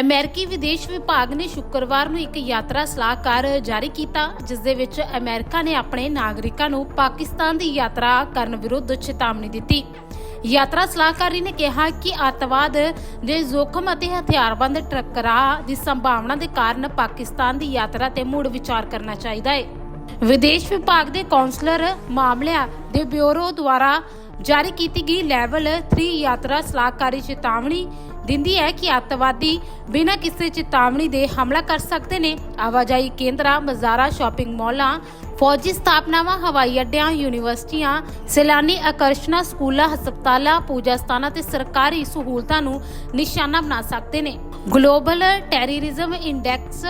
ਅਮਰੀਕੀ ਵਿਦੇਸ਼ ਵਿਭਾਗ ਨੇ ਸ਼ੁੱਕਰਵਾਰ ਨੂੰ ਇੱਕ ਯਾਤਰਾ ਸਲਾਹਕਾਰ ਜਾਰੀ ਕੀਤਾ, ਜਿਸ ਦੇ ਵਿੱਚ ਅਮਰੀਕਾ ਨੇ ਆਪਣੇ ਨਾਗਰਿਕਾਂ ਨੂੰ ਪਾਕਿਸਤਾਨ ਦੀ ਯਾਤਰਾ ਕਰਨ ਵਿਰੁੱਧ ਚੇਤਾਵਨੀ ਦਿੱਤੀ। ਯਾਤਰਾ ਸਲਾਹਕਾਰੀ ਨੇ ਕਿਹਾ ਕਿ ਅੱਤਵਾਦ ਦੇ ਜ਼ੋਖਮ ਅਤੇ ਹਥਿਆਰਬੰਦ ਟਕਰਾਅ ਦੀ ਸੰਭਾਵਨਾ ਦੇ ਕਾਰਨ ਪਾਕਿਸਤਾਨ ਦੀ ਯਾਤਰਾ ਤੇ ਮੁੜ ਵਿਚਾਰ ਕਰਨਾ ਚਾਹੀਦਾ ਹੈ। ਵਿਦੇਸ਼ ਵਿਭਾਗ ਦੇ ਕੌਂਸਲਰ ਮਾਮਲਿਆਂ ਦੇ ਬਿਊਰੋ ਦੁਆਰਾ ਜਾਰੀ ਕੀਤੀ ਗਈ ਲੈਵਲ 3 ਯਾਤਰਾ ਸਲਾਹਕਾਰੀ ਚੇਤਾਵਨੀ ਦਿੰਦੀ ਹੈ ਕਿ ਅੱਤਵਾਦੀ ਬਿਨਾਂ ਕਿਸੇ ਚੇਤਾਵਨੀ ਦੇ ਹਮਲਾ ਕਰ ਸਕਦੇ ਨੇ। ਆਵਾਜਾਈ ਕੇਂਦਰਾਂ, ਬਾਜ਼ਾਰਾਂ, ਸ਼ਾਪਿੰਗ ਮਾਲਾਂ, ਫੌਜੀ ਸਥਾਪਨਾਵਾਂ, ਹਵਾਈ ਅੱਡਿਆਂ, ਯੂਨੀਵਰਸਿਟੀਆਂ, ਸੈਲਾਨੀ ਆਕਰਸ਼ਣਾਂ, ਸਕੂਲਾਂ, ਹਸਪਤਾਲਾਂ, ਪੂਜਾ ਸਥਾਨਾਂ ਤੇ ਸਰਕਾਰੀ ਸਹੂਲਤਾਂ ਨੂੰ ਨਿਸ਼ਾਨਾ ਬਣਾ ਸਕਦੇ ਨੇ। ਗਲੋਬਲ ਟੈਰਰਿਜ਼ਮ ਇੰਡੈਕਸ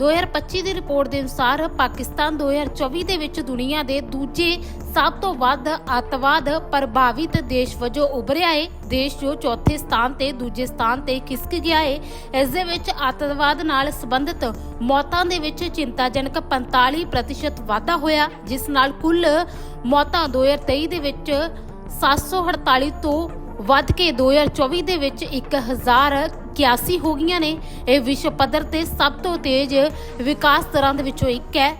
2025 ਦੀ ਰਿਪੋਰਟ ਦੇ ਅਨੁਸਾਰ ਪਾਕਿਸਤਾਨ 2024 ਦੇ ਵਿੱਚ ਦੁਨੀਆ ਦੇ ਦੂਜੇ ਸਭ ਤੋਂ ਵੱਧ ਅੱਤਵਾਦ ਪ੍ਰਭਾਵਿਤ ਦੇਸ਼ ਵਜੋਂ ਉਭਰਿਆ ਹੈ ਦੇਸ਼ ਜੋ ਚੌਥੇ ਸਥਾਨ ਤੇ ਦੂਜੇ ਸਥਾਨ ਤੇ ਖਿਸਕ ਗਿਆ ਹੈ ਇਸ ਦੇ ਵਿੱਚ ਅੱਤਵਾਦ ਨਾਲ ਸੰਬੰਧਿਤ ਮੌਤਾਂ ਦੇ ਵਿੱਚ ਚਿੰਤਾਜਨਕ 45% ਵਾਧਾ ਹੋਇਆ, ਜਿਸ ਨਾਲ ਕੁੱਲ ਮੌਤਾਂ 2023 ਦੇ ਵਿੱਚ 748 ਤੋਂ ਵੱਧ ਕੇ 2024 ਦੇ ਵਿੱਚ 1081 ਹੋ ਗਈਆਂ ਨੇ। ਇਹ ਵਿਸ਼ਵ ਪੱਧਰ ਤੇ ਸਭ ਤੋਂ ਤੇਜ਼ ਵਿਕਾਸ ਦਰਾਂ ਦੇ ਵਿੱਚੋਂ ਇੱਕ ਹੈ।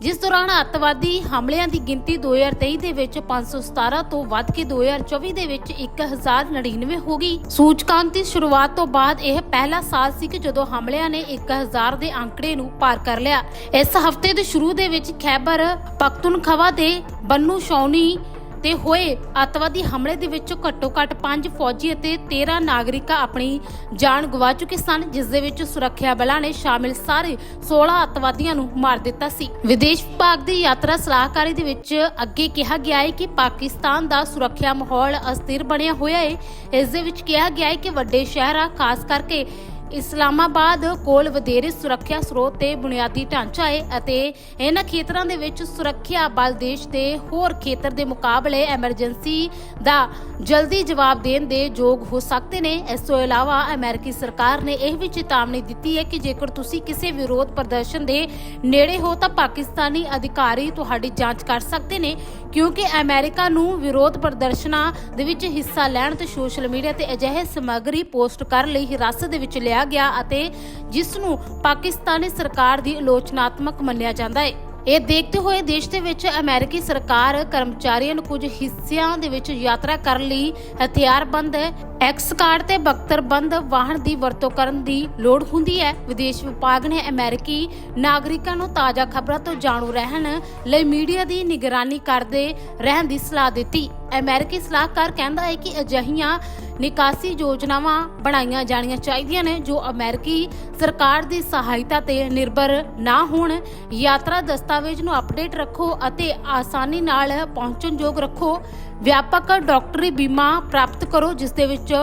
ਜਿਸ ਦੌਰਾਨ ਅੱਤਵਾਦੀ ਹਮਲਿਆਂ ਦੀ ਗਿਣਤੀ 2023 ਦੇ ਵਿੱਚ 517 ਤੋਂ ਵੱਧ ਕੇ 2024 ਦੇ ਵਿੱਚ 1099 ਹੋ ਗਈ। ਸੂਚਕਾਂਕ ਦੀ ਸ਼ੁਰੂਆਤ ਤੋਂ ਬਾਅਦ ਇਹ ਪਹਿਲਾ ਸਾਲ ਸੀ ਕਿ ਜਦੋਂ ਹਮਲਿਆਂ ਨੇ 1000 ਦੇ ਅੰਕੜੇ ਨੂੰ ਪਾਰ ਕਰ ਲਿਆ। ਇਸ ਹਫ਼ਤੇ ਦੇ ਸ਼ੁਰੂ ਦੇ ਵਿੱਚ ਖੈਬਰ ਪਖਤੂਨਖਵਾ ਦੇ ਬੰਨੂ ਸ਼ੌਨੀ ਤੇ ਹੋਏ ਅੱਤਵਾਦੀ ਹਮਲੇ ਦੇ ਵਿੱਚ ਘੱਟੋ ਘੱਟ 5 ਫੌਜੀ ਅਤੇ 13 ਨਾਗਰਿਕ ਆਪਣੀ ਜਾਨ ਗਵਾ ਚੁੱਕੇ ਸਨ, ਜਿਸ ਦੇ ਵਿੱਚ ਸੁਰੱਖਿਆ ਬਲਾਂ ਨੇ ਸ਼ਾਮਿਲ ਸਾਰੇ 16 ਅੱਤਵਾਦੀਆਂ ਨੂੰ ਮਾਰ ਦਿੱਤਾ ਸੀ। ਵਿਦੇਸ਼ ਵਿਭਾਗ ਦੀ ਯਾਤਰਾ ਸਲਾਹਕਾਰੀ ਦੇ ਵਿੱਚ ਅੱਗੇ ਕਿਹਾ ਗਿਆ ਹੈ ਕਿ ਪਾਕਿਸਤਾਨ ਦਾ ਸੁਰੱਖਿਆ ਮਾਹੌਲ ਅਸਥਿਰ ਬਣਿਆ ਹੋਇਆ ਹੈ। ਇਸ ਦੇ ਵਿੱਚ ਕਿਹਾ ਗਿਆ ਹੈ ਕਿ ਵੱਡੇ ਸ਼ਹਿਰਾਂ ਖਾਸ ਕਰਕੇ ਇਸਲਾਮਾਬਾਦ ਕੋਲ ਵਧੇਰੇ ਸੁਰੱਖਿਆ ਸਰੋਤ ਤੇ ਬੁਨਿਆਦੀ ਢਾਂਚਾ ਹੈ ਅਤੇ ਇਹਨਾਂ ਖੇਤਰਾਂ ਦੇ ਵਿੱਚ ਸੁਰੱਖਿਆ ਬਲ ਦੇਸ਼ ਦੇ ਹੋਰ ਖੇਤਰ ਦੇ ਮੁਕਾਬਲੇ ਐਮਰਜੈਂਸੀ ਦਾ ਜਲਦੀ ਜਵਾਬ ਦੇਣ ਦੇ ਯੋਗ ਹੋ ਸਕਦੇ ਨੇ। ਇਸ ਤੋਂ ਇਲਾਵਾ ਅਮਰੀਕੀ ਸਰਕਾਰ ਨੇ ਇਹ ਵੀ ਚੇਤਾਵਨੀ ਦਿੱਤੀ ਹੈ ਕਿ ਜੇਕਰ ਤੁਸੀਂ ਕਿਸੇ ਵਿਰੋਧ ਪ੍ਰਦਰਸ਼ਨ ਦੇ ਨੇੜੇ ਹੋ ਤਾਂ ਪਾਕਿਸਤਾਨੀ ਅਧਿਕਾਰੀ ਤੁਹਾਡੀ ਜਾਂਚ ਕਰ ਸਕਦੇ ਨੇ, ਕਿਉਂਕਿ ਅਮਰੀਕਾ ਨੂੰ ਵਿਰੋਧ ਪ੍ਰਦਰਸ਼ਨਾਂ ਦੇ ਵਿੱਚ ਹਿੱਸਾ ਲੈਣ ਤੇ ਸੋਸ਼ਲ ਮੀਡੀਆ ਤੇ ਅਜਿਹੇ ਸਮੱਗਰੀ ਪੋਸਟ ਕਰਨ ਲਈ ਹਿਰਾਸਤ ਦੇ ਵਿੱਚ ਲਿਆ ਗਿਆ ਅਤੇ ਜਿਸ ਨੂੰ ਪਾਕਿਸਤਾਨੀ ਸਰਕਾਰ ਦੀ ਆਲੋਚਨਾਤਮਕ ਮੰਨਿਆ ਜਾਂਦਾ ਹੈ। ਇਹ ਦੇਖਦੇ ਹੋਏ ਦੇਸ਼ ਦੇ ਵਿੱਚ ਅਮਰੀਕੀ ਸਰਕਾਰ ਕਰਮਚਾਰੀਆਂ ਨੂੰ ਕੁਝ ਹਿੱਸਿਆਂ ਦੇ ਵਿੱਚ ਯਾਤਰਾ ਕਰਨ ਲਈ ਹਥਿਆਰਬੰਦ ਐਕਸ ਕਾਰਡ ਤੇ ਬਖਤਰਬੰਦ ਵਾਹਨ ਦੀ ਵਰਤੋਂ ਕਰਨ ਦੀ ਲੋੜ ਹੁੰਦੀ ਹੈ। ਵਿਦੇਸ਼ ਵਿਭਾਗ ਨੇ ਅਮਰੀਕੀ ਨਾਗਰਿਕਾਂ ਨੂੰ ਤਾਜ਼ਾ ਖਬਰਾਂ ਤੋਂ ਜਾਣੂ ਰਹਿਣ ਲਈ ਮੀਡੀਆ ਦੀ ਨਿਗਰਾਨੀ ਕਰਦੇ ਰਹਿਣ ਦੀ ਸਲਾਹ ਦਿੱਤੀ। ਅਮਰੀਕੀ ਸਲਾਹਕਾਰ ਕਹਿੰਦਾ ਹੈ ਕਿ ਅਜਿਹੀਆਂ ਨਿਕਾਸੀ ਯੋਜਨਾਵਾਂ ਬਣਾਈਆਂ ਜਾਣੀਆਂ ਚਾਹੀਦੀਆਂ ਨੇ ਜੋ ਅਮਰੀਕੀ ਸਰਕਾਰ ਦੀ ਸਹਾਇਤਾ ਤੇ ਨਿਰਭਰ ਨਾ ਹੋਣ। ਯਾਤਰਾ ਦਸਤਾਵੇਜ਼ ਨੂੰ ਅਪਡੇਟ ਰੱਖੋ ਅਤੇ ਆਸਾਨੀ ਨਾਲ ਪਹੁੰਚਣਯੋਗ ਰੱਖੋ। ਵਿਆਪਕ ਡਾਕਟਰੀ ਬੀਮਾ ਪ੍ਰਾਪਤ ਕਰੋ, ਜਿਸ ਦੇ ਵਿੱਚ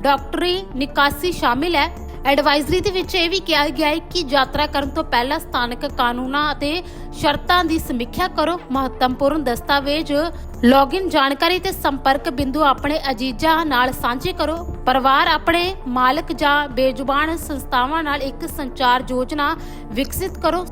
ਡਾਕਟਰੀ ਨਿਕਾਸੀ ਸ਼ਾਮਿਲ ਹੈ। ਐਡਵਾਈਜ਼ਰੀ ਦੇ ਵਿੱਚ ਇਹ ਵੀ ਕਿਹਾ ਗਿਆ ਹੈ ਕਿ ਯਾਤਰਾ ਕਰਨ ਤੋਂ ਪਹਿਲਾਂ ਸਥਾਨਕ ਕਾਨੂੰਨਾਂ ਅਤੇ ਸ਼ਰਤਾਂ ਦੀ ਸਮੀਖਿਆ ਕਰੋ। ਮਹੱਤਵਪੂਰਨ ਦਸਤਾਵੇਜ਼ ਲੌਗਇਨ ਜਾਣਕਾਰੀ ਤੇ ਸੰਪਰਕ ਬਿੰਦੂ ਆਪਣੇ ਅਜੀਜ਼ਾਂ ਨਾਲ ਸਾਂਝੇ ਕਰੋ। ਪਰਿਵਾਰ ਆਪਣੇ ਮਾਲਕ ਜਾਂ ਬੇਜ਼ੁਬਾਨ ਸੰਸਥਾਵਾਂ ਨਾਲ ਇੱਕ ਸੰਚਾਰ ਯੋਜਨਾ ਵਿਕਸਿਤ ਕਰੋ।